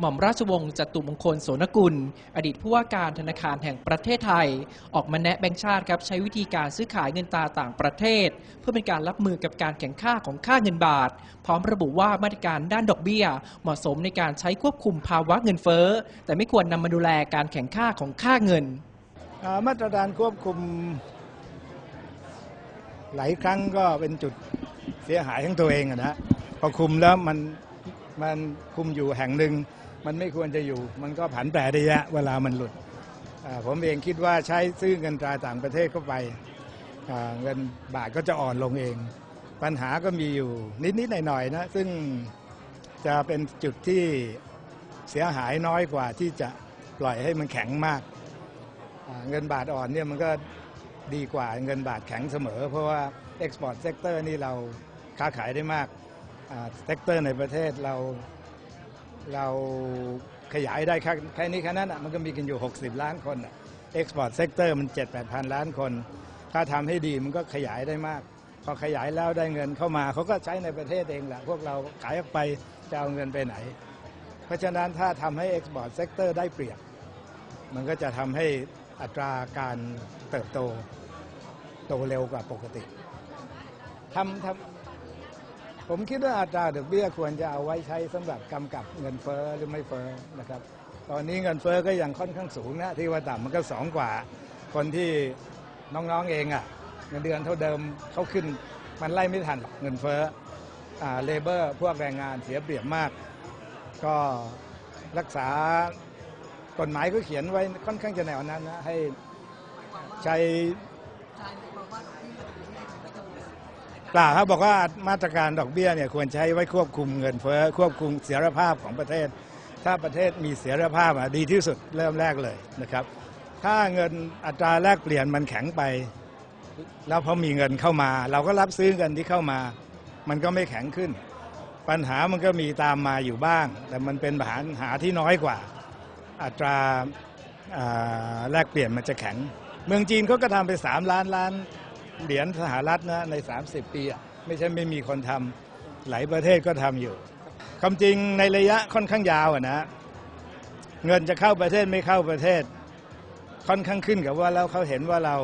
หม่อมราชวงศ์จตุมงคลโสนกุล อดีตผู้ว่าการธนาคารแห่งประเทศไทย ออกมาแนะแบงก์ชาติครับใช้วิธีการซื้อขายเงินตราต่างประเทศ เพื่อเป็นการรับมือกับการแข่งข้าของค่าเงินบาท พร้อมระบุว่ามาตรการด้านดอกเบี้ย เหมาะสมในการใช้ควบคุมภาวะเงินเฟ้อ แต่ไม่ควรนำมาดูแลการแข่งข้าของค่าเงิน มาตรการควบคุม หลายครั้งก็เป็นจุดเสียหายของตัวเองอะนะพอคุมแล้วมันมันคุมอยู่แห่งหนึ่ง มันไม่ควรจะอยู่ มันก็ผันแปรได้ยะเวลามันหลุด ผมเองคิดว่าใช้ซื้อเงินตราต่างประเทศเข้าไป เงินบาทก็จะอ่อนลงเอง ปัญหาก็มีอยู่นิด ๆ หน่อย ๆ นะ ซึ่งจะเป็นจุดที่เสียหายน้อยกว่าที่จะปล่อยให้มันแข็งมาก เงินบาทอ่อนเนี่ยมันก็ดีกว่าเงินบาทแข็งเสมอ เพราะว่า Export Sector นี่เราค้าขายได้มากเซกเตอร์ในประเทศเรา เราขยายได้แค่แค่นี้แค่นั้นอะมันก็มีกันอยู่ 60 ล้านคนอะ Export Sector มัน 7 8พันล้านคน ถ้าทำให้ดีมันก็ขยายได้มาก พอขยายแล้วได้เงินเข้ามาเขาก็ใช้ในประเทศเองแหละพวกเราขายออกไปจะเอาเงินไปไหน เพราะฉะนั้นถ้าทำให้ Export Sector ได้เปรียบ มันก็จะทำให้อัตราการเติบโตโตเร็วกว่าปกติทำทำ ผมคิดว่าอัตราดอกเบี้ยควรจะเอาไว้ใช้สำหรับกำกับเงินเฟ้อหรือไม่เฟ้อนะครับ ตอนนี้เงินเฟ้อก็ยังค่อนข้างสูงนะที่ว่าต่ำมันก็สองกว่า คนที่น้องๆเองอะ่ะเงินเดือนเท่าเดิมเขาขึ้นมันไล่ไม่ทันหรอกเงินเฟ้ออ่าเลเบอร์พวกแรงงานเสียเปรียบมาก ก็รักษากฎหมายก็เขียนไว้ค่อนข้างจะแนวนั้นนะให้ใช้ เปล่าครับบอกว่ามาตรการดอกเบี้ยเนี่ยควรใช้ไว้ควบคุมเงินเฟ้อควบคุมเสถียรภาพของประเทศ ถ้าประเทศมีเสถียรภาพอะดีที่สุดเริ่มแรกเลยนะครับ ถ้าเงินอัตราแลกเปลี่ยนมันแข็งไป แล้วพอมีเงินเข้ามา เราก็รับซื้อเงินที่เข้ามา มันก็ไม่แข็งขึ้น ปัญหามันก็มีตามมาอยู่บ้าง แต่มันเป็นปัญหาที่น้อยกว่า อัตราอ่าแลกเปลี่ยนมันจะแข็ง เมืองจีนเขาก็ทำไป 3 ล้านล้าน เหรียญสหรัฐนะใน 30 ปี ไม่ใช่ไม่มีคนทำหลายประเทศก็ทำอยู่ความจริงในระยะค่อนข้างยาวนะ เงินจะเข้าประเทศไม่เข้าประเทศ ค่อนข้างขึ้นกับว่าแล้วเขาเห็นว่าเรา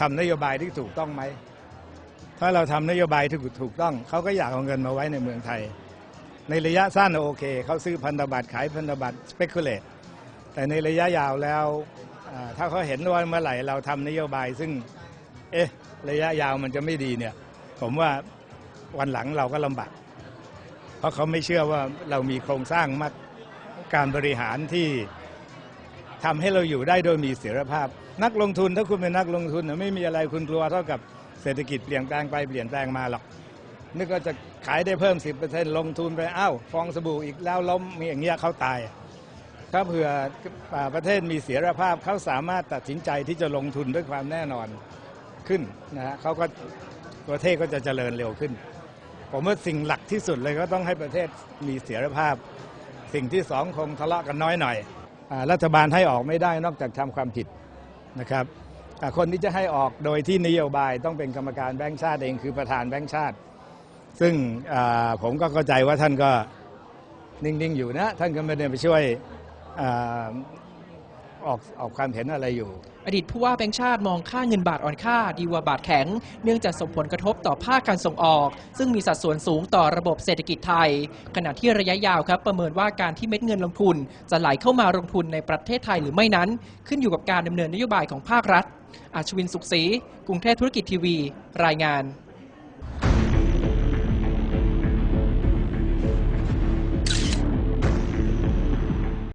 ทำนโยบายที่ถูกต้องไหม ถ้าเราทำนโยบายที่ถูกต้องเขาก็อยากเอาเงินมาไว้ในเมืองไทย ในระยะสั้นโอเค เขาซื้อพันธบัตรขายพันธบัตร speculate แต่ในระยะยาวแล้วถ้าเขาเห็นว่าเมื่อไหร่เราทำนโยบายซึ่ง เอ๊ะ ระยะยาวมันจะไม่ดีเนี่ย ผมว่าวันหลังเราก็ลำบาก เพราะเขาไม่เชื่อว่าเรามีโครงสร้างมาการบริหารที่ทำให้เราอยู่ได้โดยมีเสถียรภาพ นักลงทุนถ้าคุณเป็นนักลงทุนไม่มีอะไรคุณกลัวเท่ากับเศรษฐกิจเปลี่ยนแปลงไปเปลี่ยนแปลงมาหรอกนึกว่าจะขายได้เพิ่ม 10%ลงทุนไปอ้าวฟองสบู่อีกแล้วล้มมีอย่างเงี้ยเขาตายถ้าเผื่อประเทศมีเสถียรภาพเขาสามารถตัดสินใจที่จะลงทุนด้วยความแน่นอน ขึ้นนะฮะเขาก็ประเทศก็จะเจริญเร็วขึ้น ผมว่าสิ่งหลักที่สุดเลยก็ต้องให้ประเทศมีเสถียรภาพ สิ่งที่สองคงทะเลาะกันน้อยหน่อยอรัฐบาลให้ออกไม่ได้นอกจากทำความผิดนะครับคนที่จะให้ออกโดยที่นโยบายต้องเป็นกรรมการแบงก์ชาติเองคือประธานแบงก์ชาติ ซึ่งผมก็เข้าใจว่าท่านก็นิ่ง ๆ อยู่นะ ท่านก็ไม่ได้ไปช่วยอออกออกความเห็นอะไรอยู่ อดีตผู้ว่าแบงค์ชาติมองค่าเงินบาทอ่อนค่าดีกว่าบาทแข็ง เนื่องจากส่งผลกระทบต่อภาคการส่งออก ซึ่งมีสัดส่วนสูงต่อระบบเศรษฐกิจไทย ขณะที่ระยะยาวครับประเมินว่าการที่เม็ดเงินลงทุน จะไหลเข้ามาลงทุนในประเทศไทยหรือไม่นั้น ขึ้นอยู่กับการดำเนินนโยบายของภาครัฐอาชวินสุขศรีกรุงเทพธุรกิจทีวี รายงาน